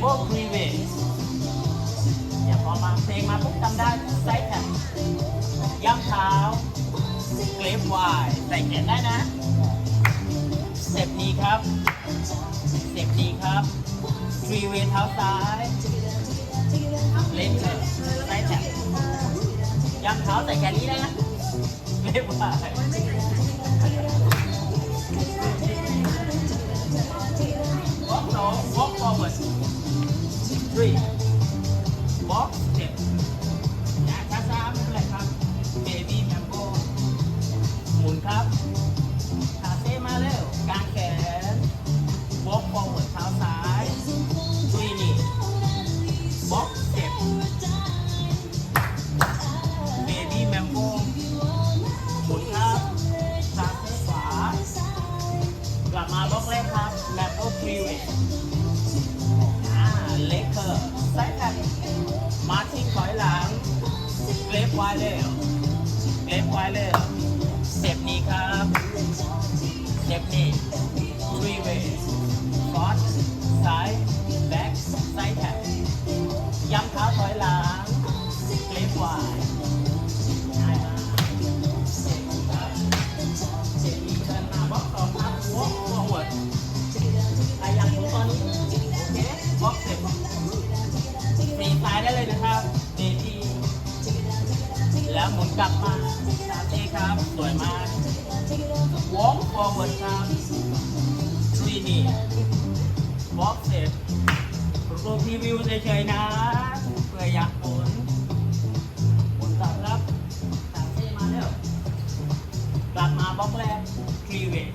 โบพรีเวทอย่าพอมาเพลงมาปุ๊บจำได้ไซส์แท็บย่ำเท้าเกรฟไวน์ใส่แขนได้นะสเต็ปนี้ครับสเต็ปนี้ครับทรีเวทเท้าซ้ายเล่นเถอะไซส์แท็บย่ำเท้าใส่แขนนี้นะเกรฟวน์ walk อย่าช้าๆไม่เป็นไรครับ baby mambo หมุนครับขาเต้มาเร็วกางแขน walk forward เท้าซ้าย three knee walk step baby mambo หมุนครับขาเต้ขวากลับมาบล็อกแรกครับแลปโอพรีเวท ฟไวเลอร์เกรฟไวเลอร์สเจ็บนี้ครับเจ็บนี้ทรีเวทฟอสซ้ายแบ็กไซด์แท็บย้ำเท้าถอยหลังเกรฟไวง่ แล้วหมุนกลับมาสามเอครับ สวยมากวอล์กฟอร์เวิร์ดครับซีนี่บล็อกเสร็จรูปรีวิวเฉยๆนะเพื่ออยากหมุนหมุนกลับครับสามเอมาแล้วกลับมาบล็อกแรกครีเวท